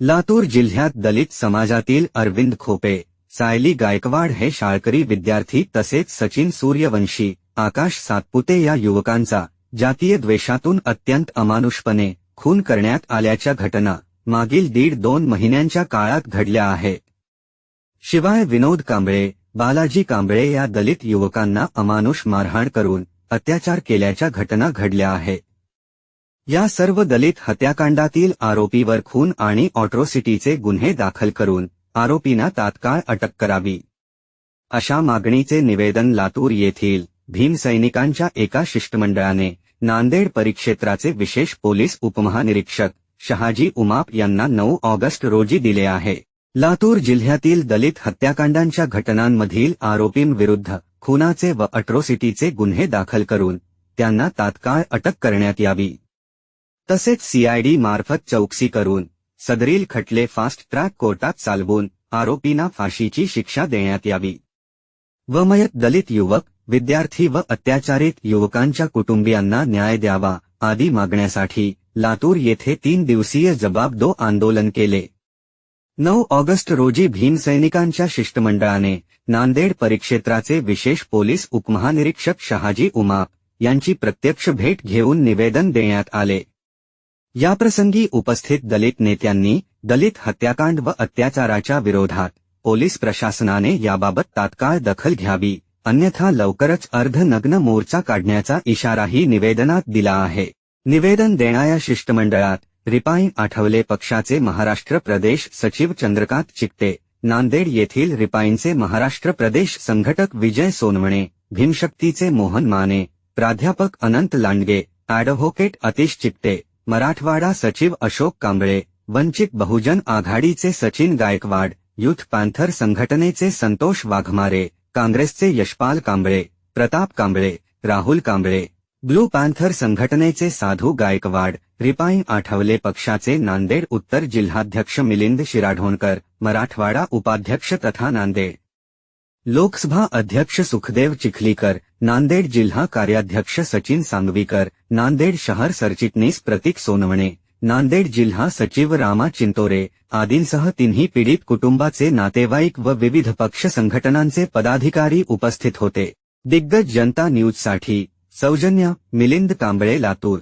लातूर जिल्ह्यात दलित समाजातील अरविंद खोपे, सायली गायकवाड हे शाळकरी विद्यार्थी तसेच सचिन सूर्यवंशी, आकाश सातपुते या युवकांचा जातीय द्वेषातून अत्यंत अमानुषपणे खून करण्यात आल्याच्या घटना मागील दीड दोन महिन्यांच्या काळात घडल्या आहेत शिवाय विनोद कांबळे, बालाजी कांबळे या दलित युवकांना अमानुष मारहाण करून अत्याचार केल्याच्या घटना घडल्या आहेत. या सर्व दलित हत्याकांडातील आरोपीवर खून आणि ऑट्रोसिटीचे गुन्हे दाखल करून आरोपींना तात्काळ अटक करावी. अशा मागणीचे निवेदन लातूर येथील भीमसैनिकांच्या एका शिष्टमंडळाने नांदेड परिक्षेत्राचे विशेष पोलीस उपमहानिरीक्षक शहाजी उमाप यांना नऊ ऑगस्ट रोजी दिले आहे. लातूर जिल्ह्यातील दलित हत्याकांडांच्या घटनांमधील आरोपींविरुद्ध खुनाचे व अट्रोसिटीचे गुन्हे दाखल करून त्यांना तात्काळ अटक करण्यात यावी. तसेच सीआयडी मार्फत चौकशी करून सदरील खटले फास्ट ट्रॅक कोर्टात चालवून आरोपींना फाशीची शिक्षा देण्यात यावी. वमयत दलित युवक विद्यार्थी व अत्याचारित युवकांच्या कुटुंबियांना न्याय द्यावा आदी मागण्यासाठी लातूर येथे तीन दिवसीय जबाबदो आंदोलन केले. नऊ ऑगस्ट रोजी भीमसैनिकांच्या शिष्टमंडळाने नांदेड परिक्षेत्राचे विशेष पोलीस उपमहानिरीक्षक शहाजी उमाप यांची प्रत्यक्ष भेट घेऊन निवेदन देण्यात आले. याप्रसंगी उपस्थित दलित नेत्यांनी दलित हत्याकांड व अत्याचाराच्या विरोधात पोलीस प्रशासनाने याबाबत तात्काळ दखल घ्यावी अन्यथा लवकरच अर्धनग्न मोर्चा काढण्याचा इशाराही निवेदनात दिला आहे. निवेदन देणाऱ्या शिष्टमंडळात रिपाई आठवले पक्षाचे महाराष्ट्र प्रदेश सचिव चंद्रकांत चिकटे नांदेड येथील रिपाईंचे महाराष्ट्र प्रदेश संघटक विजय सोनवणे भीमशक्तीचे मोहन माने प्राध्यापक अनंत लांडगे ॲडव्होकेट अतिश चिकटे मराठवाडा सचिव अशोक कांबळे वंचित बहुजन आघाडीचे सचिन गायकवाड युथ पॅन्थर संघटनेचे संतोष वाघमारे काँग्रेसचे यशपाल कांबळे प्रताप कांबळे राहुल कांबळे ब्लू पॅन्थर संघटनेचे साधू गायकवाड रिपाई आठवले पक्षाचे नांदेड उत्तर जिल्हाध्यक्ष मिलिंद शिराढोणकर मराठवाडा उपाध्यक्ष तथा नांदेड लोकसभा अध्यक्ष सुखदेव चिखलीकर नांदेड जिल्हा कार्याध्यक्ष सचिन सांगवीकर नांदेड शहर सरचिटणीस प्रतीक सोनवणे नांदेड जिल्हा सचिव रामा चिंतोरे आदींसह तिन्ही पीडित कुटुंबाचे नातेवाईक व विविध पक्ष संघटनांचे पदाधिकारी उपस्थित होते. दिग्गज जनता न्यूजसाठी सौजन्य मिलिंद कांबळे लातूर.